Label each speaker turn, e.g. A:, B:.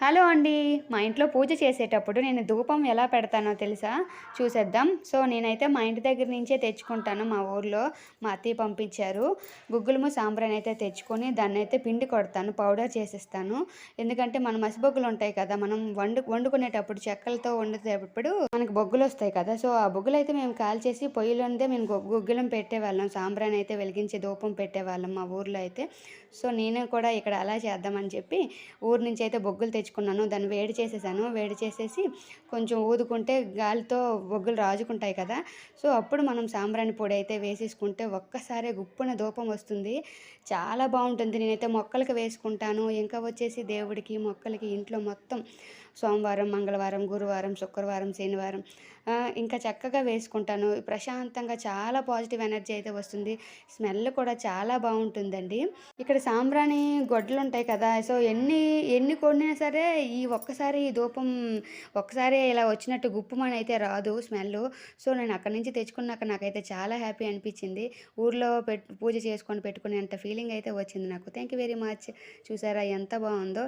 A: Hello అండి. మా ఇంట్లో పూజ చేసేటప్పుడు నేను ధూపం ఎలా పెడతానో తెలుసా? చూసేద్దాం. సో నేనైతే మా ఇంటి దగ్గర నుంచే తెచ్చుకుంటాను. మా ఊర్లో మా అత్తయ్య పంపించారు. గుగ్గులము సాంబ్రాన్ అయితే తెచ్చుకొని దాన్ని అయితే పిండి కొడతాను. పౌడర్ చేసేస్తాను. ఎందుకంటే మన మసి బొగ్గులు ఉంటాయి కదా మనం వండు వండుకునేటప్పుడు చెక్కలతో వండుతేటప్పుడు మనకు బొగ్గులు వస్తాయి కదా. సో ఆ బొగ్గులు అయితే మేము కాల్చేసి పొయ్యిలోనే మేము గుగ్గులం పెట్టేవాళ్ళం. సాంబ్రాన్ అయితే వెలిగించి ధూపం పెట్టేవాళ్ళం మా ఊర్లో అయితే. సో నేను కూడా ఇక్కడ అలా చేద్దామని చెప్పి ఊరు నుంచి అయితే బొగ్గులు తెచ్చు తెచ్చుకున్నాను. దాన్ని వేడి చేసేసాను. వేడి చేసేసి కొంచెం ఊదుకుంటే గాలితో బొగ్గులు రాజుకుంటాయి కదా. సో అప్పుడు మనం సాంబ్రాణి పొడి అయితే వేసేసుకుంటే ఒక్కసారే గుప్పున ధూపం వస్తుంది. చాలా బాగుంటుంది. నేనైతే మొక్కలకి వేసుకుంటాను. ఇంకా వచ్చేసి దేవుడికి మొక్కలకి ఇంట్లో మొత్తం సోమవారం మంగళవారం గురువారం శుక్రవారం శనివారం ఇంకా చక్కగా వేసుకుంటాను. ప్రశాంతంగా చాలా పాజిటివ్ ఎనర్జీ అయితే వస్తుంది. స్మెల్ కూడా చాలా బాగుంటుందండి. ఇక్కడ సాంబ్రాణి గొడ్డలు ఉంటాయి కదా. సో ఎన్ని ఎన్ని కొన్నా సరే ఈ ఒక్కసారి ఈ ధూపం ఒక్కసారి ఇలా వచ్చినట్టు గుప్పుమని అయితే రాదు స్మెల్. సో నేను అక్కడి నుంచి తెచ్చుకున్నాక నాకైతే చాలా హ్యాపీ అనిపించింది. ఊర్లో పెట్ పూజ చేసుకొని పెట్టుకునేంత ఫీలింగ్ అయితే వచ్చింది నాకు. Thank you very much. చూసారా ఎంత బాగుందో.